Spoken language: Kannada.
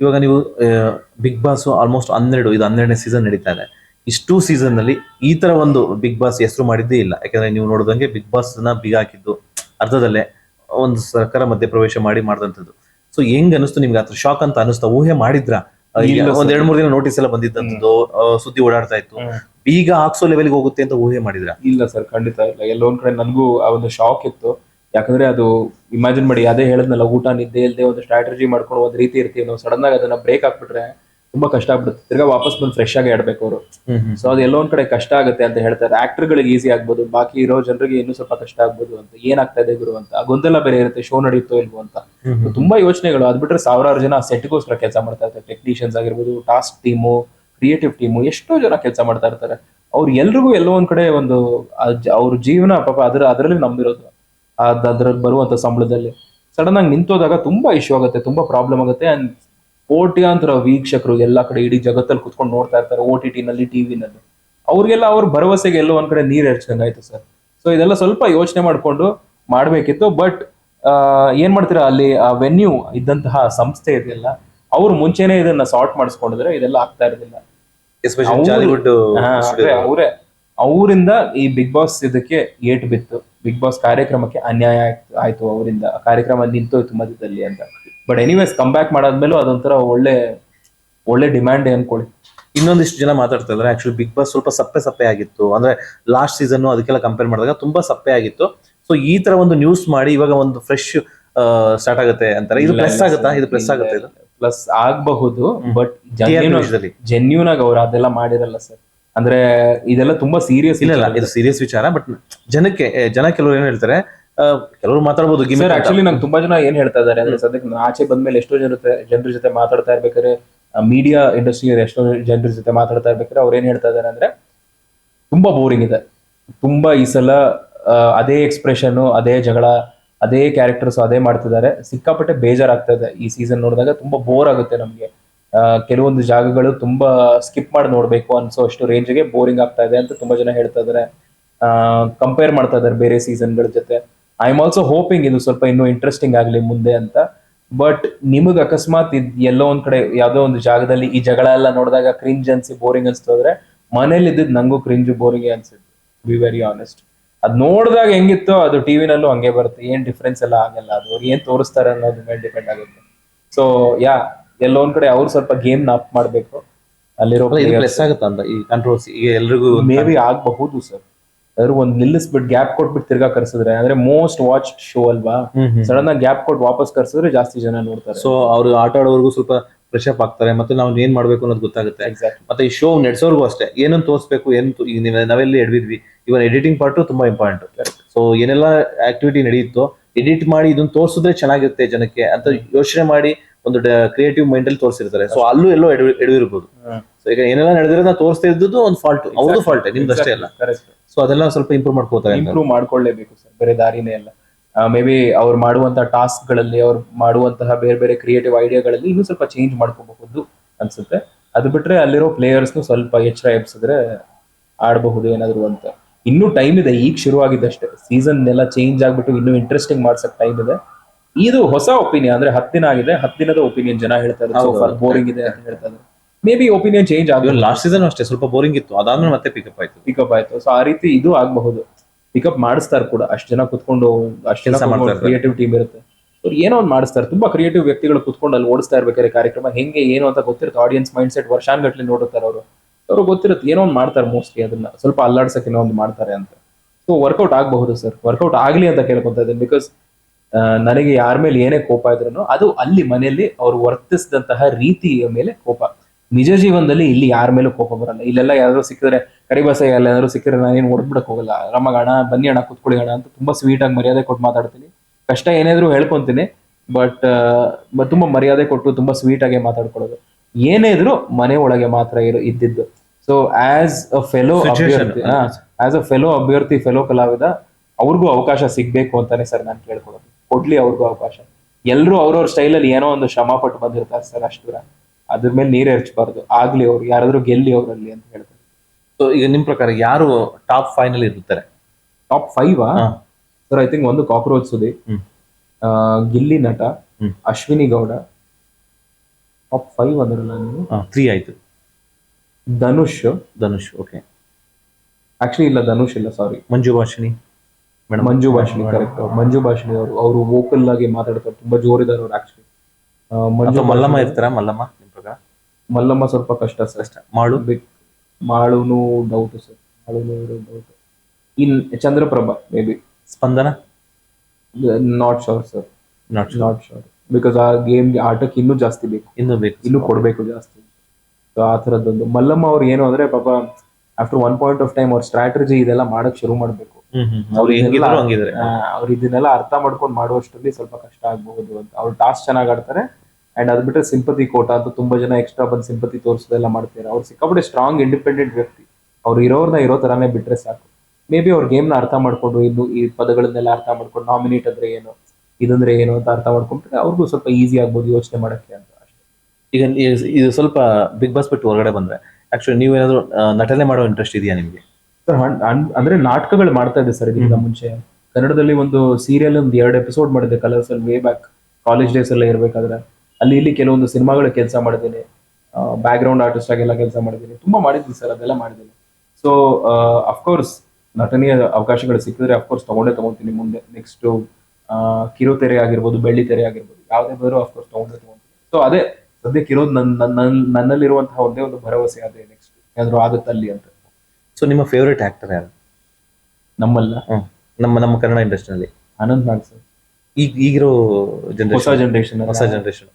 ಇವಾಗ ನೀವು ಬಿಗ್ ಬಾಸ್ ಆಲ್ಮೋಸ್ಟ್ ಹನ್ನೆರಡು ಇದು ಹನ್ನೆರಡನೇ ಸೀಸನ್ ನಡೀತಾ ಇದೆ. ಇಷ್ಟು ಸೀಸನ್ನಲ್ಲಿ ಈ ತರ ಒಂದು ಬಿಗ್ ಬಾಸ್ ಹೆಸರು ಮಾಡಿದ್ದೇ ಇಲ್ಲ. ಯಾಕಂದ್ರೆ ನೀವು ನೋಡಿದಂಗೆ ಬಿಗ್ ಬಾಸ್ನ ಬಿಗ್ ಹಾಕಿದ್ದು ಅರ್ಧದಲ್ಲೇ ಒಂದು ಸರ್ಕಾರ ಮಧ್ಯಪ್ರವೇಶ ಮಾಡಿ ಮಾಡಿದಂಥದ್ದು. ಸೊ ಹೆಂಗ್ ಅನಿಸ್ತು ನಿಮ್ಗೆ? ಆತ ಶಾಕ್ ಅಂತ ಅನಿಸ್ತಾ ಊಹೆ ಮಾಡಿದ್ರ? ಒಂದ್. ಎರಡ್ ಮೂರ್ ದಿನ ನೋಟಿಸ್ ಎಲ್ಲ ಬಂದಿದ್ದಂಥದ್ದು ಸುದ್ದಿ ಓಡಾಡ್ತಾ ಇತ್ತು. ಈಗ ಹಾಕ್ಸೋ ಲೆವೆಲ್ಗೆ ಹೋಗುತ್ತೆ ಅಂತ ಊಹೆ ಮಾಡಿದ್ರ? ಇಲ್ಲ ಸರ್ ಖಂಡಿತ ಇಲ್ಲ. ಎಲ್ಲೋ ಒಂದ್ ಕಡೆ ನನಗೂ ಆ ಒಂದು ಶಾಕ್ ಇತ್ತು. ಯಾಕಂದ್ರೆ ಅದು ಇಮ್ಯಾಜಿನ್ ಮಾಡಿ ಅದೇ ಹೇಳದ್ನಲ್ಲ ಊಟ ನಿದ್ದೆ ಇಲ್ಲದೆ ಒಂದು ಸ್ಟ್ರಾಟಜಿ ಮಾಡ್ಕೊಂಡು ಒಂದ್ ರೀತಿ ಇರ್ತೀವಿ ನಾವು. ಸಡನ್ ಆಗಿ ಅದನ್ನ ಬ್ರೇಕ್ ಹಾಕ್ಬಿಟ್ರೆ ತುಂಬಾ ಕಷ್ಟ ಆಗ್ಬಿಡುತ್ತೆ. ತಿರ್ಗಾ ವಾಪಸ್ ಬಂದು ಫ್ರೆಶ್ ಆಗಿ ಆಡ್ಬೇಕು ಅವರು. ಸೊ ಅದು ಎಲ್ಲೊಂದ್ ಒಂದ್ ಕಡೆ ಕಷ್ಟ ಆಗುತ್ತೆ ಅಂತ ಹೇಳ್ತಾರೆ. ಆಕ್ಟರ್ ಗಳಿಗೆ ಈಸಿ ಆಗ್ಬೋದು ಬಾಕಿ ಇರೋ ಜನರಿಗೆ ಇನ್ನೂ ಸ್ವಲ್ಪ ಕಷ್ಟ ಆಗ್ಬೋದು ಅಂತ. ಏನಾಗ್ತಾ ಇದೆ ಗುರು ಅಂತ. ಗೊಂದಲ ಬೇರೆ ಇರುತ್ತೆ ಶೋ ನಡೆಯುತ್ತೋ ಇಲ್ವೋ ಅಂತ. ತುಂಬಾ ಯೋಚನೆಗಳು. ಅದ್ ಬಿಟ್ರೆ ಸಾವಿರಾರು ಜನ ಸೆಟ್ಗೋಸ್ಕರ ಕೆಲಸ ಮಾಡ್ತಾ ಇರ್ತಾರೆ. ಟೆಕ್ನಿಷಿಯನ್ಸ್ ಆಗಿರ್ಬೋದು ಟಾಸ್ಕ್ ಟೀಮು ಕ್ರಿಯೇಟಿವ್ ಟೀಮು ಎಷ್ಟೋ ಜನ ಕೆಲಸ ಮಾಡ್ತಾ ಇರ್ತಾರೆ. ಅವ್ರು ಎಲ್ರಿಗೂ ಎಲ್ಲೋ ಒಂದ್ ಕಡೆ ಒಂದು ಅವ್ರ ಜೀವನ ಪಾಪ ಅದ್ರ ಅದರಲ್ಲಿ ನಂಬಿರೋದು ಅದ್ರಲ್ಲಿ ಬರುವಂತ ಸಂಬಳದಲ್ಲಿ. ಸಡನ್ ಆಗಿ ನಿಂತೋದಾಗ ತುಂಬಾ ಇಶ್ಯೂ ಆಗುತ್ತೆ ತುಂಬಾ ಪ್ರಾಬ್ಲಮ್ ಆಗುತ್ತೆ ಅಂಡ್ ಕೋಟ್ಯಾಂತರ ವೀಕ್ಷಕರು ಎಲ್ಲಾ ಕಡೆ ಇಡೀ ಜಗತ್ತಲ್ಲಿ ಕುತ್ಕೊಂಡು ನೋಡ್ತಾ ಇರ್ತಾರೆ ಓ ಟಿ ಟಿನಲ್ಲಿ ಟಿವಿನಲ್ಲಿ ಅವ್ರಿಗೆಲ್ಲ ಅವ್ರ ಭರವಸೆಗೆ ಎಲ್ಲೋ ಒಂದ್ ಕಡೆ ನೀರ್ ಎರ್ಚಂಗಾಯ್ತು ಸರ್. ಸೊ ಇದೆಲ್ಲ ಸ್ವಲ್ಪ ಯೋಚನೆ ಮಾಡ್ಕೊಂಡು ಮಾಡಬೇಕಿತ್ತು ಬಟ್ ಏನ್ ಮಾಡ್ತೀರಾ ಅಲ್ಲಿ ಆ ವೆನ್ಯೂ ಇದ್ದಂತಹ ಸಂಸ್ಥೆ ಇದೆಯಲ್ಲ ಅವ್ರು ಮುಂಚೆನೆ ಇದನ್ನ ಸಾರ್ಟ್ ಮಾಡಿಸ್ಕೊಂಡಿದ್ರೆ ಇದೆಲ್ಲ ಆಗ್ತಾ ಇರಲಿಲ್ಲ ಅವ್ರು- ಅವರಿಂದ ಈ ಬಿಗ್ ಬಾಸ್ ಇದಕ್ಕೆ ಏಟ್ ಬಿತ್ತು. ಬಿಗ್ ಬಾಸ್ ಕಾರ್ಯಕ್ರಮಕ್ಕೆ ಅನ್ಯಾಯ ಆಯ್ತು ಅವರಿಂದ. ಕಾರ್ಯಕ್ರಮ ನಿಂತೋಯ್ತು ಮಧ್ಯದಲ್ಲಿ ಅಂತ. ಬಟ್ ಎನಿವೇಸ್ ಕಮ್ ಬ್ಯಾಕ್ ಮಾಡಾದ್ಮೇಲೂ ಅದೊಂಥರ ಒಳ್ಳೆ ಒಳ್ಳೆ ಡಿಮ್ಯಾಂಡ್ ಅನ್ಕೊಳ್ಳಿ ಇನ್ನೊಂದಿಷ್ಟು ಜನ ಮಾತಾಡ್ತಾ ಇದ್ದಾರೆ. ಆಕ್ಚುಲಿ ಬಿಗ್ ಬಾಸ್ ಸ್ವಲ್ಪ ಸಪ್ಪೆ ಸಪ್ಪೆ ಆಗಿತ್ತು. ಅಂದ್ರೆ ಲಾಸ್ಟ್ ಸೀಸನ್ ಅದಕ್ಕೆಲ್ಲ ಕಂಪೇರ್ ಮಾಡಿದಾಗ ತುಂಬಾ ಸಪ್ಪೆ ಆಗಿತ್ತು. ಸೊ ಈ ತರ ಒಂದು ನ್ಯೂಸ್ ಮಾಡಿ ಇವಾಗ ಒಂದು ಫ್ರೆಶ್ ಸ್ಟಾರ್ಟ್ ಆಗುತ್ತೆ ಅಂತಾರೆ. ಇದು ಪ್ಲಸ್ ಆಗುತ್ತಾ? ಇದು ಪ್ಲಸ್ ಆಗುತ್ತೆ ಇದು? ಪ್ಲಸ್ ಆಗಬಹುದು ಬಟ್. ಜೆನ್ಯೂನ್ ಆಗಿ ಅವ್ರು ಅದೆಲ್ಲ ಮಾಡಿರಲ್ಲ ಸರ್. ಅಂದ್ರೆ ಇದೆಲ್ಲ ತುಂಬಾ ಸೀರಿಯಸ್ ಇಲ್ಲ ಇದು ಸೀರಿಯಸ್ ವಿಚಾರ ಬಟ್ ಜನಕ್ಕೆ ಜನ ಕೆಲವರು ಏನ್ ಹೇಳ್ತಾರೆ ಕೆಲವರು ಮಾತಾಡ್ಬೋದು ಆಕ್ಚುಲಿ ನಂಗೆ ತುಂಬಾ ಜನ ಏನ್ ಹೇಳ್ತಾ ಇದಾರೆ ಅಂದ್ರೆ ಸದ್ಯಕ್ಕೆ ಆಚೆ ಬಂದ್ಮೇಲೆ ಎಷ್ಟೋ ಜನ ಜನರ ಜೊತೆ ಮಾತಾಡ್ತಾ ಇರ್ಬೇಕಾದ್ರೆ ಮೀಡಿಯಾ ಇಂಡಸ್ಟ್ರಿ ಎಷ್ಟೋ ಜನರ ಜೊತೆ ಮಾತಾಡ್ತಾ ಇರ್ಬೇಕಾದ್ರೆ ಅವ್ರು ಏನ್ ಹೇಳ್ತಾ ಇದಾರೆ ಅಂದ್ರೆ ತುಂಬಾ ಬೋರಿಂಗ್ ಇದೆ. ತುಂಬಾ ಈ ಸಲ ಅದೇ ಎಕ್ಸ್ಪ್ರೆಷನ್ ಅದೇ ಜಗಳ ಅದೇ ಕ್ಯಾರೆಕ್ಟರ್ಸ್ ಅದೇ ಮಾಡ್ತಿದ್ದಾರೆ. ಸಿಕ್ಕಾಪಟ್ಟೆ ಬೇಜಾರಾಗ್ತಾ ಇದೆ ಈ ಸೀಸನ್ ನೋಡಿದಾಗ ತುಂಬಾ ಬೋರ್ ಆಗುತ್ತೆ ನಮ್ಗೆ. ಕೆಲವೊಂದು ಜಾಗಗಳು ತುಂಬಾ ಸ್ಕಿಪ್ ಮಾಡಿ ನೋಡ್ಬೇಕು ಅನ್ಸೋ ಅಷ್ಟು ರೇಂಜ್ಗೆ ಬೋರಿಂಗ್ ಆಗ್ತಾ ಇದೆ ಅಂತ ತುಂಬಾ ಜನ ಹೇಳ್ತಾ ಇದಾರೆ. ಕಂಪೇರ್ ಮಾಡ್ತಾ ಇದಾರೆ ಬೇರೆ ಸೀಸನ್ಗಳ ಜೊತೆ. ಐ ಆಮ್ ಆಲ್ಸೋ ಹೋಪಿಂಗ್ ಇದು ಸ್ವಲ್ಪ ಇನ್ನೂ ಇಂಟ್ರೆಸ್ಟಿಂಗ್ ಆಗಲಿ ಮುಂದೆ ಅಂತ. ಬಟ್ ನಿಮಗೆ ಅಕಸ್ಮಾತ್ ಎಲ್ಲೋ ಒಂದ್ ಕಡೆ ಯಾವ್ದೋ ಒಂದು ಜಾಗದಲ್ಲಿ ಈ ಜಗಳ ಎಲ್ಲ ನೋಡಿದಾಗ ಕ್ರಿಂಜ್ ಅನ್ಸಿ ಬೋರಿಂಗ್ ಅನ್ಸ್ತೋದ್ರೆ ಮನೇಲಿ ಇದ್ದಿದ್ದು ನಂಗೂ ಕ್ರಿಂಜ್ ಬೋರಿಂಗ್ ಅನ್ಸುತ್ತೆ ಬಿ ವೆರಿ ಆನೆಸ್ಟ್ ಅದ್ ನೋಡಿದಾಗ ಹೆಂಗಿತ್ತೋ ಅದು ಟಿವಿನಲ್ಲೂ ಹಂಗೆ ಬರುತ್ತೆ, ಏನ್ ಡಿಫ್ರೆನ್ಸ್ ಎಲ್ಲ ಆಗಲ್ಲ ಅದು. ಏನ್ ತೋರಿಸ್ತಾರೆ ಅನ್ನೋದ್ರ ಮೇಲೆ ಡಿಪೆಂಡ್ ಆಗುತ್ತೆ. ಸೊ ಯಾ ಎಲ್ಲೋ ಒಂದ್ ಕಡೆ ಅವ್ರು ಸ್ವಲ್ಪ ಗೇಮ್ ನಾಪ್ ಮಾಡ್ಬೇಕು. ಅಲ್ಲಿರೋ ಪ್ಲಸ್ ಆಗುತ್ತಾ ಅಂತ? ಈ ಕಂಟ್ರೋಲ್ಸ್ ಈಗ ಎಲ್ರಿಗೂ ಮೇ ಬಿ ಆಗಬಹುದು ಸರ್ ಅದ್ರ ಒಂದ್ ನಿಲ್ಲಿಸ್ಬಿಟ್ಟು ಗ್ಯಾಪ್ ಕೊಟ್ಬಿಟ್ಟು ತಿರ್ಗಾ ಕರ್ಸಿದ್ರೆ ಅಂದ್ರೆ ಮೋಸ್ಟ್ ವಾಚ್ ಶೋ ಅಲ್ವಾ? ಸಡನ್ ಆಗಿ ಗ್ಯಾಪ್ ಕೊಟ್ಟು ವಾಪಸ್ ಕರ್ಸಿದ್ರೆ ಜಾಸ್ತಿ ಜನ ನೋಡ್ತಾರೆ. ಸೊ ಅವ್ರು ಆಟ ಆಡೋವರೆಗೂ ಸ್ವಲ್ಪ ಫ್ರೆಶ್ ಅಪ್ ಆಗ್ತಾರೆ ಮತ್ತೆ ನಾವು ಏನ್ ಮಾಡ್ಬೇಕು ಅನ್ನೋದು ಗೊತ್ತಾಗುತ್ತೆ. ಮತ್ತೆ ಈ ಶೋ ನಡೆಸೋರ್ಗೂ ಅಷ್ಟೇ ಏನನ್ನು ತೋರಿಸ್ಬೇಕು ಏನು ನಾವೆಲ್ಲಿ ಎಡ್ವಿದ್ವಿ ಇವನ್ ಎಡಿಟಿಂಗ್ ಪಾರ್ಟ್ ತುಂಬಾ ಇಂಪಾರ್ಟೆಂಟ್ ಸೊ ಏನೆಲ್ಲ ಆಕ್ಟಿವಿಟಿ ನಡೆಯುತ್ತೋ ಎಡಿಟ್ ಮಾಡಿ ಇದನ್ನ ತೋರಿಸಿದ್ರೆ ಚೆನ್ನಾಗಿರುತ್ತೆ ಜನಕ್ಕೆ ಅಂತ ಯೋಚನೆ ಮಾಡಿ ಒಂದು ಕ್ರಿಯೇಟಿವ್ ಮೈಂಡ್ ಅಲ್ಲಿ ತೋರಿಸಿರ್ತಾರೆ. ಸೊ ಅಲ್ಲೂ ಎಲ್ಲೋ ಎಡವಿ ಎಡವಿರ್ಬೋದು. ಸೊ ಈಗ ಏನೆಲ್ಲ ನಡೆದಿರೋದನ್ನ ತೋರಿಸ್ತಾ ಇದ್ದದ್ದು ಒಂದು ಫಾಲ್ಟ್ ಅವ್ರದ್ದು ಫಾಲ್ಟ್ ನಿಮ್ದು ಅಷ್ಟೇ ಅಲ್ಲ. ಸೊ ಅದೆಲ್ಲ ಸ್ವಲ್ಪ ಇಂಪ್ರೂವ್ ಮಾಡ್ಕೋತಾರೆ ಇಂಪ್ರೂವ್ ಮಾಡ್ಕೊಳ್ಳೇಬೇಕು ಸರ್ ಬೇರೆ ದಾರಿನೇ ಅಲ್ಲ ಮೇ ಬಿ ಅವ್ರು ಮಾಡುವಂತಹ ಟಾಸ್ಕ್ಗಳಲ್ಲಿ ಅವ್ರು ಮಾಡುವಂತಹ ಬೇರೆ ಬೇರೆ ಕ್ರಿಯೇಟಿವ್ ಐಡಿಯಾಗಳಲ್ಲಿ ಇನ್ನೂ ಸ್ವಲ್ಪ ಚೇಂಜ್ ಮಾಡ್ಕೋಬಹುದು ಅನ್ಸುತ್ತೆ. ಅದು ಬಿಟ್ರೆ ಅಲ್ಲಿರೋ ಪ್ಲೇಯರ್ಸ್ನು ಸ್ವಲ್ಪ ಎಚ್ಚರ ಎಬ್ಸಿದ್ರೆ ಆಡಬಹುದು ಏನಾದ್ರು ಅಂತ. ಇನ್ನೂ ಟೈಮ್ ಇದೆ ಈಗ ಶುರುವಾಗಿದ್ದಷ್ಟೇ. ಸೀಸನ್ ಎಲ್ಲ ಚೇಂಜ್ ಆಗ್ಬಿಟ್ಟು ಇನ್ನೂ ಇಂಟ್ರೆಸ್ಟಿಂಗ್ ಮಾಡ್ಸಕ್ ಟೈಮ್ ಇದೆ. ಇದು ಹೊಸ ಒಪಿನಿಯನ್ ಅಂದ್ರೆ ಹತ್ತಿನ ಆಗಿದೆ ಹತ್ತಿನದ ಒಪಿನಿಯನ್ ಜನ ಹೇಳ್ತಾರೆ. ಬೋರಿಂಗ್ ಇದೆ ಅಂತ ಹೇಳ್ತಾರೆ ಮೇ ಬಿ ಒಪಿನಿಯನ್ ಚೇಂಜ್ ಆಗ ಇವನ್ ಲಾಸ್ಟ್ ಸೀಸನ್ ಅಷ್ಟೇ ಸ್ವಲ್ಪ ಬೋರಿಂಗ್ ಇತ್ತು. ಅದಾದ್ಮೇಲೆ ಮತ್ತೆ ಪಿಕಪ್ ಆಯ್ತು. ಪಿಕಪ್ ಆಯ್ತು. ಸೊ ಆ ರೀತಿ ಇದು ಆಗಬಹುದು. ಪಿಕಪ್ ಮಾಡಿಸ್ತಾರೆ ಕೂಡ. ಅಷ್ಟು ಜನ ಕುತ್ಕೊಂಡು ಅಷ್ಟು ಜನ. ಕ್ರಿಯೇಟಿವ್ ಟೀಮ್ ಇರುತ್ತೆ. ಅವ್ರು ಏನೋ ಒಂದು ಮಾಡಿಸ್ತಾರೆ. ತುಂಬಾ ಕ್ರಿಯೇಟಿವ್ ವ್ಯಕ್ತಿಗಳು ಕುತ್ಕೊಂಡು ಅಲ್ಲಿ ಓಡಿಸ್ತಾ ಇರ್ಬೇಕಾದ್ರೆ ಕಾರ್ಯಕ್ರಮ ಹೆಂಗೆ ಏನು ಅಂತ ಗೊತ್ತಿರುತ್ತೆ. ಆಡಿಯನ್ಸ್ ಮೈಂಡ್ ಸೆಟ್ ವರ್ಷಾನ್ಗಟ್ಲೆ ನೋಡುತ್ತಾರೆ ಅವರು. ಅವ್ರು ಗೊತ್ತಿರುತ್ತೆ ಏನೋ ಒಂದು ಮಾಡ್ತಾರೆ ಮೋಸ್ಟ್ಲಿ ಅದನ್ನ. ಸ್ವಲ್ಪ ಅಲ್ಲಾಡ್ಸಕ್ಕೆ ಏನೋ ಒಂದು ಮಾಡ್ತಾರೆ ಅಂತ. ಸೊ ವರ್ಕೌಟ್ ಆಗಬಹುದು ಸರ್ ವರ್ಕೌಟ್ ಆಗಲಿ ಅಂತ ಕೇಳ್ಕೊತಾ ಇದ್ದೀನಿ. ಬಿಕಾಸ್ ನನಗೆ ಯಾರ ಮೇಲೆ ಏನೇ ಕೋಪ ಇದ್ರು ಅದು ಅಲ್ಲಿ ಮನೆಯಲ್ಲಿ ಅವ್ರು ವರ್ತಿಸಿದಂತಹ ರೀತಿಯ ಮೇಲೆ ಕೋಪ. ನಿಜ ಜೀವನದಲ್ಲಿ ಇಲ್ಲಿ ಯಾರ ಮೇಲೂ ಕೋಪ ಬರಲ್ಲ. ಇಲ್ಲೆಲ್ಲ ಯಾರಾದ್ರೂ ಸಿಕ್ಕಿದ್ರೆ ಕರಿಬಾಸ ಎಲ್ಲಾದ್ರೂ ಸಿಕ್ಕಿದ್ರೆ ನಾನೇನು ಹೊಡ್ಬಿಡಕ್ ಹೋಗಲ್ಲ. ರಮಗಣ ಬನ್ನಿ ಅಣ್ಣ ಕುತ್ಕೊಳ್ಳಿ ಅಣ್ಣ ಅಂತ ತುಂಬಾ ಸ್ವೀಟ್ ಆಗಿ ಮರ್ಯಾದೆ ಕೊಟ್ಟು ಮಾತಾಡ್ತೀನಿ. ಕಷ್ಟ ಏನಾದ್ರು ಹೇಳ್ಕೊಂತೀನಿ ಬಟ್ ತುಂಬಾ ಮರ್ಯಾದೆ ಕೊಟ್ಟು ತುಂಬಾ ಸ್ವೀಟ್ ಆಗಿ ಮಾತಾಡ್ಕೊಳ್ಳೋದು. ಏನೇ ಇದ್ರು ಮನೆ ಒಳಗೆ ಮಾತ್ರ ಇರೋ ಇದ್ದಿದ್ದು. So as a fellow. ಅಭ್ಯರ್ಥಿ ಆಸ್ ಅ ಫೆಲೋ ಅಭ್ಯರ್ಥಿ ಫೆಲೋ ಕಲಾವಿದ ಅವ್ರಿಗೂ ಅವಕಾಶ ಸಿಗ್ಬೇಕು ಅಂತಾನೆ ಸರ್ ನಾನು ಕೇಳ್ಕೊಳ್ಳೋದು. ಕೊಡ್ಲಿ ಅವ್ರಿಗೂ ಅವಕಾಶ. ಎಲ್ಲರೂ ಅವ್ರವ್ರ ಸ್ಟೈಲಲ್ಲಿ ಏನೋ ಒಂದು ಶ್ರಮ ಪಟ್ಟು ಬಂದಿರ್ತಾರೆ ಸರ್ ಅಷ್ಟು ದೂರ. ಅದ್ರ ಮೇಲೆ ನೀರು ಎರಚಬಾರ್ದು. ಆಗ್ಲಿ ಅವ್ರು ಯಾರಾದ್ರೂ ಗೆಲ್ಲಿ ಅವರಲ್ಲಿ ಅಂತ ಹೇಳ್ತಾರೆ. ಸೊ ಈಗ ನಿಮ್ ಪ್ರಕಾರ ಯಾರು ಟಾಪ್ ಫೈನಲ್ ಇರ್ತಾರೆ? Top five. Sir I think ಒಂದು cockroach Sudhi Gilli Nata. Ashwini Gowda. Top five ಅಂದ್ರಲ್ಲ ನೀವು? ತ್ರೀ ಆಯ್ತು. ಧನುಷ್. ಧನುಷ್ ಓಕೆ ಆಕ್ಚುಲಿ ಇಲ್ಲ ಧನುಷ್ ಇಲ್ಲ ಸಾರಿ ಮಂಜು ಭಾಷಿಣಿ. ಮಂಜು ಭಾಷಣಿ ಕರೆಕ್ಟ್ ಮಂಜು ಭಾಷಣಿ ಅವರು ಅವರು ವೋಕಲ್ ಆಗಿ ಮಾತಾಡ್ತಾರೆ ತುಂಬಾ ಜೋರಿದ್ದಾರೆ ಅವ್ರು ಆಕ್ಚುಲಿ ಮಂಜು ಮಲ್ಲಮ್ಮ ಇರ್ತಾರ? ಮಲ್ಲಮ್ಮ ನಿಮ್ ಪ್ರಕಾರ? ಮಲ್ಲಮ್ಮ ಸ್ವಲ್ಪ ಕಷ್ಟ ಸರ್. ಕಷ್ಟ. ಮಾಡು ಮಾಳುನು doubt sir. ಮಾಳುನು doubt in Chandraprabha may be Spandana not sure sir not not sure because ಆ ಗೇಮ್ಗೆ ಆಟಕ್ಕೆ ಇನ್ನೂ ಜಾಸ್ತಿ ಬೇಕು. ಇನ್ನೂ ಬೇಕು. ಇನ್ನೂ ಕೊಡಬೇಕು ಜಾಸ್ತಿ. ಸೊ ಆ ಥರದ್ದೊಂದು. ಮಲ್ಲಮ್ಮ ಅವ್ರು ಏನು ಅಂದ್ರೆ ಪಾಪ after one point of time ಅವ್ರ ಸ್ಟ್ರಾಟಜಿ ಇದೆಲ್ಲ ಮಾಡಕ್ ಶುರು ಮಾಡಬೇಕು. ಅವ್ರು ಇದನ್ನೆಲ್ಲ ಅರ್ಥ ಮಾಡ್ಕೊಂಡು ಮಾಡುವಷ್ಟರಲ್ಲಿ ಸ್ವಲ್ಪ ಕಷ್ಟ ಆಗ್ಬಹುದು ಅಂತ. ಅವ್ರು ಟಾಸ್ ಚೆನ್ನಾಗಿ ಆಡ್ತಾರೆ ಅಂಡ್ ಅದ್ ಬಿಟ್ರೆ ಸಿಂಪತಿ ಕೋಟ ಅಂತ ತುಂಬಾ ಜನ ಎಕ್ಸ್ಟ್ರಾ ಬಂದು ಸಿಂಪತಿ ತೋರಿಸೋದೆಲ್ಲ ಮಾಡ್ತಾರೆ ಅವ್ರು ಸಿಕ್ಕಾಪಟ್ಟೆ ಸ್ಟ್ರಾಂಗ್ ಇಂಡಿಪೆಂಡೆಂಟ್ ವ್ಯಕ್ತಿ. ಅವ್ರು ಇರೋರ್ನ ಇರೋ ತರಾನೇ ಬಿಟ್ರೆ ಸಾಕು. ಮೇ ಬಿ ಅವ್ರ ಗೇಮ್ನ ಅರ್ಥ ಮಾಡ್ಕೊಂಡು ಇನ್ನು ಈ ಪದಗಳನ್ನೆಲ್ಲ ಅರ್ಥ ಮಾಡ್ಕೊಂಡು ನಾಮಿನೇಟ್ ಅಂದ್ರೆ ಏನು ಇದಂದ್ರೆ ಏನು ಅಂತ ಅರ್ಥ ಮಾಡ್ಕೊಂಡ್ರೆ ಅವ್ರಿಗೂ ಸ್ವಲ್ಪ ಈಸಿ ಆಗ್ಬೋದು ಯೋಚನೆ ಮಾಡಕ್ಕೆ ಅಂತ ಅಷ್ಟೇ. ಈಗ ಇದು ಸ್ವಲ್ಪ ಬಿಗ್ ಬಾಸ್ ಬಿಟ್ಟು ಹೊರಗಡೆ ಬಂದ್ರೆ ಆಕ್ಚುಲಿ ನೀವೇನಾದ್ರು ಏನಾದರೂ ನಟನೆ ಮಾಡೋ ಇಂಟ್ರೆಸ್ಟ್ ಇದೆಯಾ ನಿಮ್ಗೆ? ಸರ್ ಅಂದ್ರೆ ನಾಟಕಗಳು ಮಾಡ್ತಾ ಇದ್ದೆ ಸರ್ ಇದಕ್ಕಿಂತ ಮುಂಚೆ. ಕನ್ನಡದಲ್ಲಿ ಒಂದು ಸೀರಿಯಲ್ ಒಂದು ಎರಡು ಎಪಿಸೋಡ್ ಮಾಡಿದ್ದೆ ಕಲರ್ಸ್ ಅಲ್ಲಿ ವೇ ಬ್ಯಾಕ್ ಕಾಲೇಜ್ ಡೇಸ್ ಎಲ್ಲ ಇರಬೇಕಾದ್ರೆ. ಅಲ್ಲಿ ಇಲ್ಲಿ ಕೆಲವೊಂದು ಸಿನಿಮಾಗಳ ಕೆಲಸ ಮಾಡಿದ್ದೀನಿ. ಬ್ಯಾಕ್ ಗ್ರೌಂಡ್ ಆರ್ಟಿಸ್ಟ್ ಆಗೆಲ್ಲ ಕೆಲಸ ಮಾಡಿದ್ದೀನಿ. ತುಂಬಾ ಮಾಡಿದ್ದೀನಿ ಸರ್ ಅದೆಲ್ಲ ಮಾಡಿದ್ದೀನಿ. ಸೊ ಅಫ್ಕೋರ್ಸ್ ನಟನೆಯ ಅವಕಾಶಗಳು ಸಿಕ್ಕಿದ್ರೆ ಅಫ್ಕೋರ್ಸ್ ತಗೊಂಡೇ ತಗೊಂತೀನಿ ಮುಂದೆ. ನೆಕ್ಸ್ಟ್ ಕಿರುತೆರೆ ಆಗಿರ್ಬೋದು ಬೆಳ್ಳಿ ತೆರೆ ಆಗಿರ್ಬೋದು ಯಾವುದೇ ಬೇರೆ ಅಫ್ಕೋರ್ಸ್ ತಗೊಂಡೇ ತಗೊಂತೀನಿ. ಸೊ ಅದೇ ಸದ್ಯಕ್ಕೆ ಇರೋದು ನನ್ನ ನನ್ನ ನನ್ನಲ್ಲಿರುವಂತಹ ಒಂದೇ ಒಂದು ಭರವಸೆ ಅದೇ ನೆಕ್ಸ್ಟ್ ಏನಾದ್ರು ಆಗುತ್ತಲ್ಲಿ ಅಂತ. ಸೊ ನಿಮ್ಮ ಫೇವ್ರೇಟ್ ಆಕ್ಟರ್ ಯಾರು? ನಮ್ಮಲ್ಲ. ಹ್ಮ್. ನಮ್ಮ ನಮ್ಮ ಕನ್ನಡ ಇಂಡಸ್ಟ್ರಿನಲ್ಲಿ ಅನಂತ್ ನಾಗ್ ಸರ್. ಈಗ ಈಗಿರೋ ಹೊಸ ಜನರೇಷನ್ ಜನರೇಷನ್ ಹೊಸ ಜನರೇಷನ್